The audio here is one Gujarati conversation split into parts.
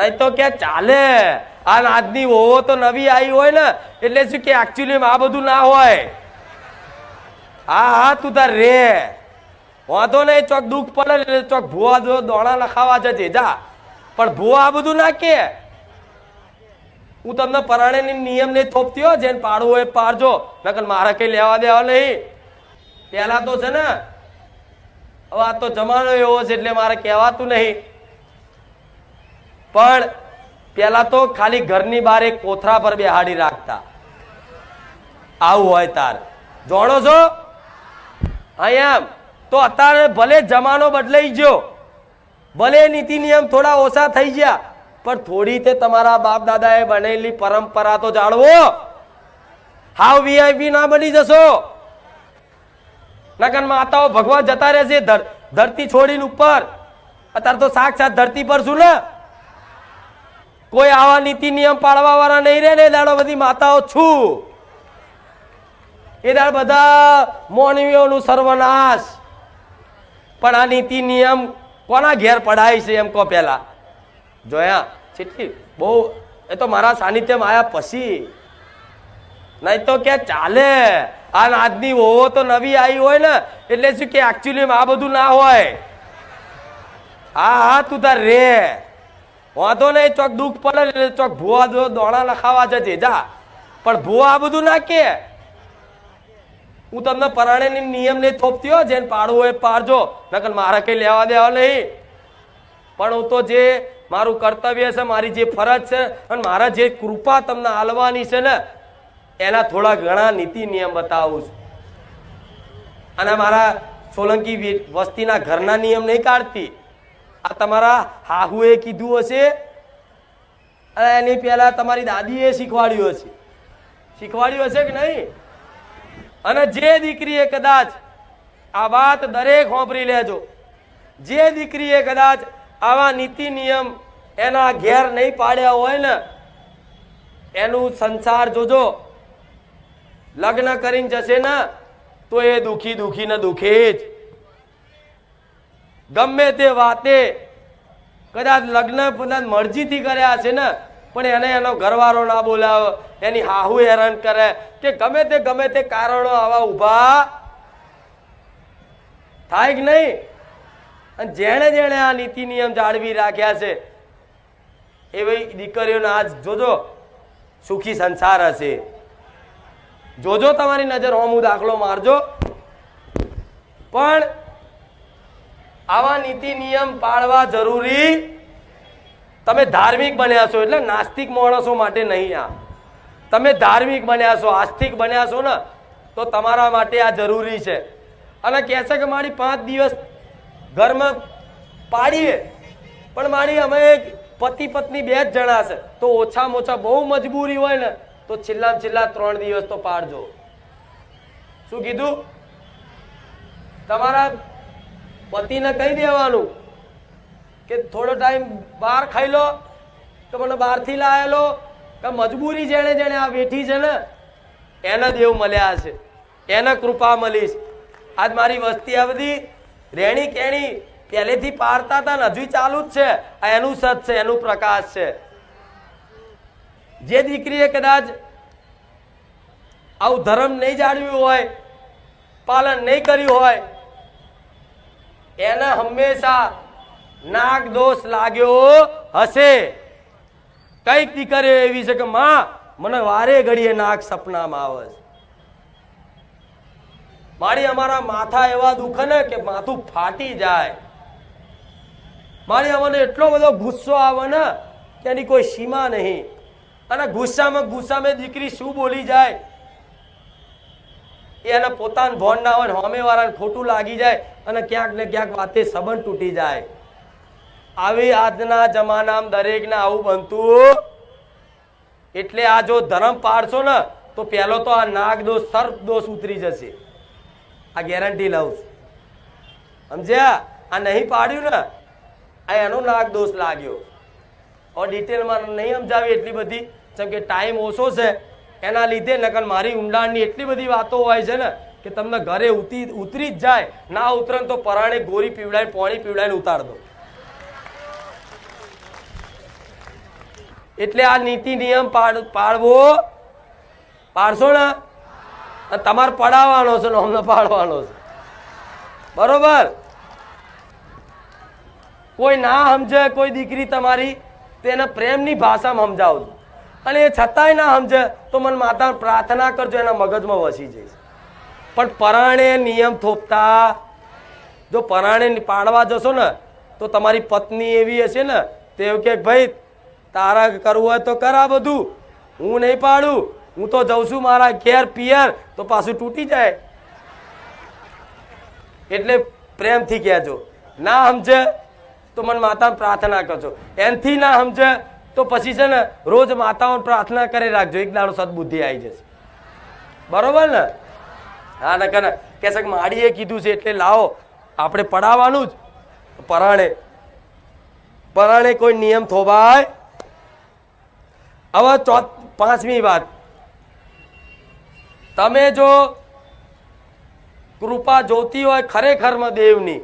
નહીં તો કે ચાલે. આ આજની હોવો તો નવી આવી હોય ને, એટલે શું કે એકચ્યુઅલી આ બધું ના હોય. હા હા, તું તાર રે. વાંધો નહીં, ચોક દુઃખ પડે એટલે ચોક ભૂવા દોણા લખાવા જજે, જા. પણ ભૂવા આ બધું ના કે. હું તમને પરાણે નિયમ ને થોપતી જેને પાડવું હોય પાડજો. નકર મારે કઈ લેવા દેવા નહીં. પેલા તો છે ને, હવે આ તો જમાનો એવો છે એટલે મારે કહેવાતું નહીં. પણ પેલા તો ખાલી ઘરની બહાર એક કોથરા પર બેહાડી રાખતા. આવું હોય તાર. જોણો છો? અહીંયા તો અત્યારે ભલે જમાનો બદલાઈ ગયો, ભલે નીતિ નિયમ થોડા ઓછા થઈ ગયા, પણ થોડી તે તમારા બાપ દાદાએ બનેલી પરંપરા તો જાળવો. હાવ વીઆઈપી ના બની જશો. નકર માતાઓ ભગવાન જતા રહેશે ધર- ધરતી છોડીને ઉપર. અત્યારે તો સાક્ષાત ધરતી પર છું ને. કોઈ આવા નીતિ નિયમ પાળવા વાળા નહીં રહે ને દાડો બધી માતાઓ છું. એ દાડ બધા મોનવીઓનું સર્વનાશ. પણ આ નીતિ નિયમ કોના ઘેર પડાય છે એમ કહો પેલા? જોયા? છેટલી બહુ, એ તો મારા સાનિધ્યમાં આવ્યા પછી. નહીં તો કે ચાલે. આ આજની હોવો તો નવી આવી હોય ને, એટલે શું કે એકચ્યુઅલી આ બધું ના હોય? હા હા, તું તાર રે. વાંધો નહીં, ચોક દુઃખ પડે એટલે ચોક ભૂવા દો દોણા લખાવા જજે, જા. પણ ભૂવા આ બધું ના હું તમને પરાણેની નિયમ લઈ થોપતી હોય જેને પાડવું હોય પાડજો. નકર મારે કઈ લેવા દેવા નહીં. પણ હું તો જે મારું કર્તવ્ય છે, મારી જે ફરજ છે, અને મારા જે કૃપા તમને આલવાની છે ને, એના થોડા ઘણા નીતિ નિયમ બતાવું છું. અને મારા સોલંકી વસ્તીના ઘરના નિયમ નહીં કાઢતી. આ તમારા હાહુએ કીધું હશે? અને એની પહેલા તમારી દાદીએ શીખવાડ્યું હશે. શીખવાડ્યું હશે કે નહીં? અને જે દીકરીએ કદાચ આ વાત દરેક હોંભરી લેજો. જે દીકરીએ કદાચ આવા નીતિ નિયમ એના ઘેર નહીં પાડ્યા હોય ને, એનું સંસાર જોજો. લગ્ન કરીને જશે ને, તો એ દુખી દુખી ને દુખી જ. ગમે તે વાતે કદાચ લગ્ન કદાચ મરજીથી કર્યા છે ને, પણ એને એનો ઘરવાળો ના બોલાવે, એની હાહુ હેરાન કરે, કે ગમે તે ગમે તે કારણો આવા ઊભા થાય કે નહીં? અને જેણે જેણે આ નીતિ નિયમ જાળવી રાખ્યા છે, એવી દીકરીઓને આજ જોજો, સુખી સંસાર હશે. જોજો તમારી નજર, હોમું દાખલો મારજો. પણ આવા નીતિ નિયમ પાળવા જરૂરી તમે ધાર્મિક બન્યા છો એટલે નાસ્તિક માણસો માટે નહીં આ. તમે ધાર્મિક બન્યા છો, આસ્તિક બન્યા છો ને, તો તમારા માટે આ જરૂરી છે. અને કહે છે કે મારી પાંચ દિવસ ઘરમાં પાડીએ, પણ મારી અમે પતિ પત્ની બે જ જણા છે, તો ઓછામાં ઓછા બહુ મજબૂરી હોય ને, તો છેલ્લા છેલ્લા ત્રણ દિવસ તો પાડજો. શું કીધું? તમારા પતિને કહી દેવાનું કે થોડો ટાઈમ બહાર ખાઈ લો કે મને બહારથી લાવેલો કે મજબૂરી જેણે જેણે આ વેઠી છે ને, એને દેવ મળ્યા છે, એને કૃપા મળીશ. આજ મારી વસ્તી આ બધી રેણી કેણી પહેલેથી પારતા હતા ને હજુ ચાલુ જ છે, આ એનું સત છે, એનું પ્રકાશ છે. જે દીકરીએ કદાચ આવું ધર્મ નહીં જાળવ્યું હોય, પાલન નહીં કર્યું હોય એને હંમેશા નાગ દોષ લાગ્યો હશે. કંઈક દીકરીઓ એવી છે કે, માં, મને વારે ઘડીએ નાગ સપનામાં આવે છે. મારી અમારા માથા એવા દુખે ને કે માથું ફાટી જાય. મારી અમને એટલો બધો ગુસ્સો આવે ને કે એની કોઈ સીમા નહીં. અને ગુસ્સામાં ગુસ્સામાં દીકરી શું બોલી જાય? એ એને પોતાનું ભોન ના હોય સામે વાળાને ખોટું લાગી જાય અને ક્યાંક ને ક્યાંક વાતે સંબંધ તૂટી જાય. આવી આજના જમાનામાં દરેકને આવું બનતું એટલે આ જો ધર્મ પાડશો ને, તો પહેલો તો આ નાગ દોષ, સર્પ દોષ ઉતરી જશે. આ ગેરંટી લઉં છું. સમજ્યા? આ નહીં પાડ્યું ને, આ એનો નાગ દોષ લાગ્યો. હવે ડિટેલમાં નહીં સમજાવી એટલી બધી, જેમ કે ટાઈમ ઓછો છે એના લીધે નકલ મારી ઊંડાણની એટલી બધી વાતો હોય છે ને કે તમને ઘરે ઉતરી ઉતરી જ જાય. ના ઉતરે તો પરાણે ગોરી પીવડાય, પોણી પીવડાઈને ઉતાર દો. એટલે આ નીતિ નિયમ પાડવો. પાડશો ને? તમારે પડાવવાનો છે અમને પાડવાનો છે. બરોબર? કોઈ ના સમજે, કોઈ દીકરી તમારી તેને પ્રેમની ભાષામાં સમજાવજો. અને એ છતાંય ના સમજે તો મને માતા પ્રાર્થના કરજો, એના મગજમાં વસી જઈશ. પણ પરાણે નિયમ થોપતા, જો પરાણે પાડવા જશો ને, તો તમારી પત્ની એવી હશે ને, તે કે ભાઈ, તારા કરવું હોય તો કર બધું. હું નહીં પાડું. હું તો જઉં છું મારા ઘેર પિયર, તો પાછું તૂટી જાય. એટલે પ્રેમથી કહેજો. ના સમજે તો મને માતા પ્રાર્થના કરજો. એનથી ના સમજે તો પછી છે ને રોજ માતાઓને પ્રાર્થના કરી રાખજો. એક દાડો સદબુદ્ધિ આવી જશે. બરોબર ને? હા ને કને કે છે કે માડીએ કીધું છે એટલે લાવો. આપણે પડાવવાનું જ. પરાણે. પરાણે કોઈ નિયમ થોભાય. હવે ચો પાંચમી વાત. તમે જો કૃપા જોતી હોય ખરેખરમાં દેવની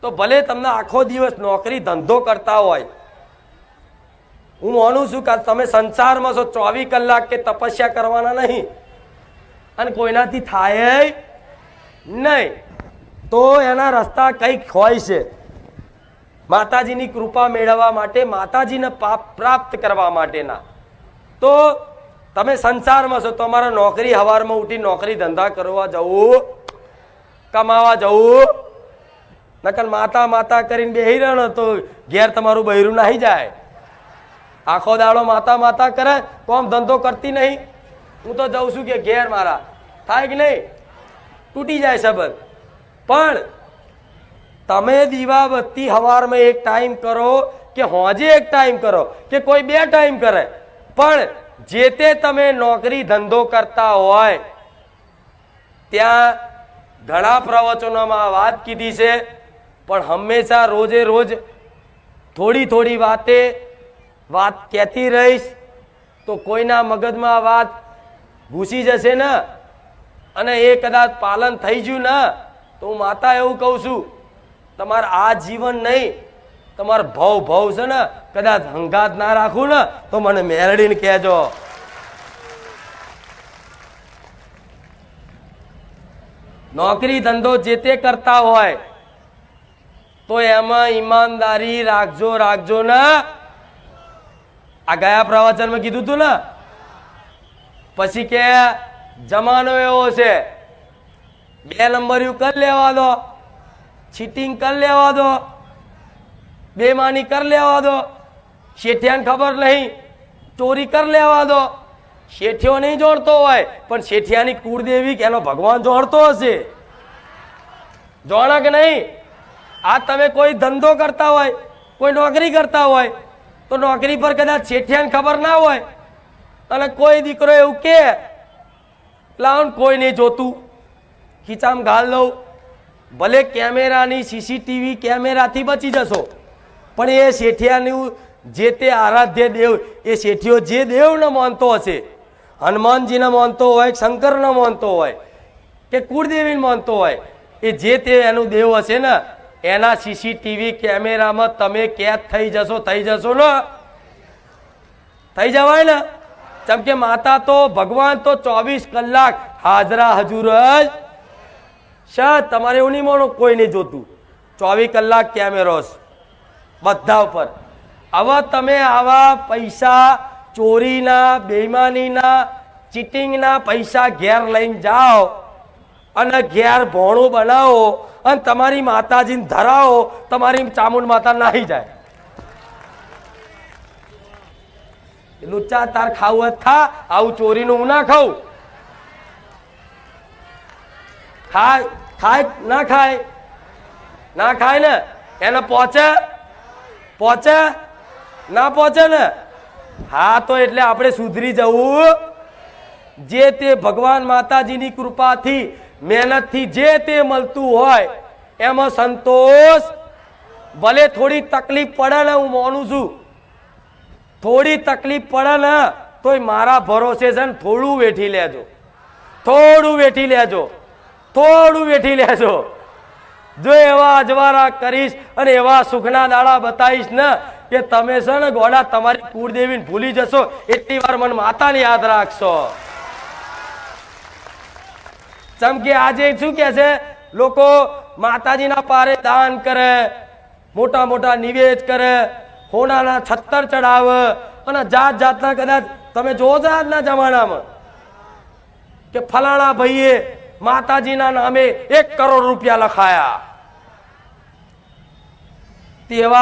તો ભલે તમને આખો દિવસ નોકરી ધંધો કરતા હોય હું માનું છું કે તમે સંસારમાં છો, ચોવીસ કલાક કે તપસ્યા કરવાના નહીં. અને કોઈનાથી થાય નહીં. તો એના રસ્તા કંઈક હોય છે. માતાજીની કૃપા મેળવવા માટે, માતાજીને પાપ પ્રાપ્ત કરવા માટેના. તો તમે સંસારમાં છો તમારે નોકરી હવારમાં ઉઠી નોકરી ધંધા કરવા જવું, કમાવા જવું. નકર માતા માતા કરીને બેહી રહ્યો તો ઘેર તમારું બૈરું નાહી જાય. આખો દાડો માતા માતા કરે, કોમ ધંધો કરતી નહીં. હું તો જઉં છું કે ઘેર મારા. થાય કે નહીં? તૂટી જાય સબર. પણ તમે દીવાબત્તી હવારમાં એક ટાઈમ કરો કે હોજે એક ટાઈમ કરો કે કોઈ બે ટાઈમ કરે. પણ જે તે તમે નોકરી ધંધો કરતા હોય, ત્યાં ઘણા પ્રવચનોમાં વાત કીધી છે, પણ હંમેશા રોજે રોજ થોડી થોડી વાતે વાત કહેતી રહીશ, તો કોઈના મગજમાં વાત ઘૂસી જશે ને. અને એ કદાચ પાલન થઈ ગયું ને, તો હું માતા એવું કહું છું, તમારે આ જીવન નહીં, તમારો ભવ ભવ છે ને. કદાચ હંગાત ના રાખું ને, તો મને મેરડીને કહેજો. નોકરી ધંધો જે તે કરતા હોય, તો એમાં ઈમાનદારી રાખજો રાખજો ને. આ ગયા પ્રવચનમાં કીધું તું ને? પછી કે, જમાનો એવો છે. બે નંબર્યું કરી લેવા દો. ચીટિંગ કરી લેવા દો. બેમાની કરી લેવા દો. શેઠિયાને ખબર નહીં. ચોરી કરી લેવા દો. શેઠિયો નહીં જોડતો હોય, પણ શેઠિયાની કુળદેવી કે એનો ભગવાન જોડતો હશે. જોણા કે નહીં? આ તમે કોઈ ધંધો કરતા હોય, કોઈ નોકરી કરતા હોય તો નોકરી પર કદાચ શેઠિયાને ખબર ના હોય અને કોઈ દીકરો એવું કે લાવ કોઈ નહીં જોતું. ખીચામ ગાલ લઉં. ભલે કેમેરાની સીસીટીવી કેમેરાથી બચી જશો, પણ એ શેઠિયાનું જે તે આરાધ્ય દેવ, એ શેઠિયો જે દેવને માનતો હશે, હનુમાનજીને માનતો હોય, શંકરને માનતો હોય, કે કુળદેવીને માનતો હોય, એ જે તે એનું દેવ હશે ને એના સીસીટીવી કેમેરામાં તમે કેદ થઈ જશો થઈ જશો ને? થઈ જવાય ને? જેમ કે માતા તો, ભગવાન તો ચોવીસ કલાક હાજરા હજુર જ. તમારે એવું નહીં માનો, કોઈ નહીં જોતું. ચોવીસ કલાક કેમેરો બધા ઉપર. હવે તમે આવા પૈસા ચોરીના, બેઈમાનીના, ચીટિંગના પૈસા ઘેર લઈને જાઓ અને ઘેર ભોણું બનાવો અને તમારી માતાજીને ધરાવો તમારી ચામુંડ માતા નાહી જાય. લુચ્ચા તાર ખાવું તો ખા આવું ચોરીનું હું ના ખાઉં. ખાય ખાય ના ખાય? ના ખાય ને? એને પહોંચે પહોંચે ના પહોંચે ને? હા, તો એટલે આપણે સુધરી જવું. જે તે ભગવાન માતાજીની કૃપાથી મહેનતથી જે તે મળતું હોય, એમાં સંતોષ. ભલે થોડી તકલીફ પડે ને હું માનું છું. થોડી તકલીફ પડે ને તોય મારા ભરોસે છે ને થોડું વેઠી લેજો. થોડું વેઠી લેજો. થોડું વેઠી લેજો. જો એવા અજવારા કરીશ અને એવા સુખના દાડા બતાવીશ ને કે તમે છે ને ગોડા તમારી કુળદેવીને ભૂલી જશો. એટલી વાર મને માતાને યાદ રાખશો. ચમ આજે શું કે છે? લોકો માતાજીના પારે દાન કરે, મોટા મોટા નિવેદ કરે, હોનાના છત્તર ચડાવે અને જાત જાતના કદાચ તમે જોવો છો આજના જમાનામાં કે ફલાણા ભાઈએ માતાજીના નામે એક કરોડ રૂપિયા લખાયા. તેવા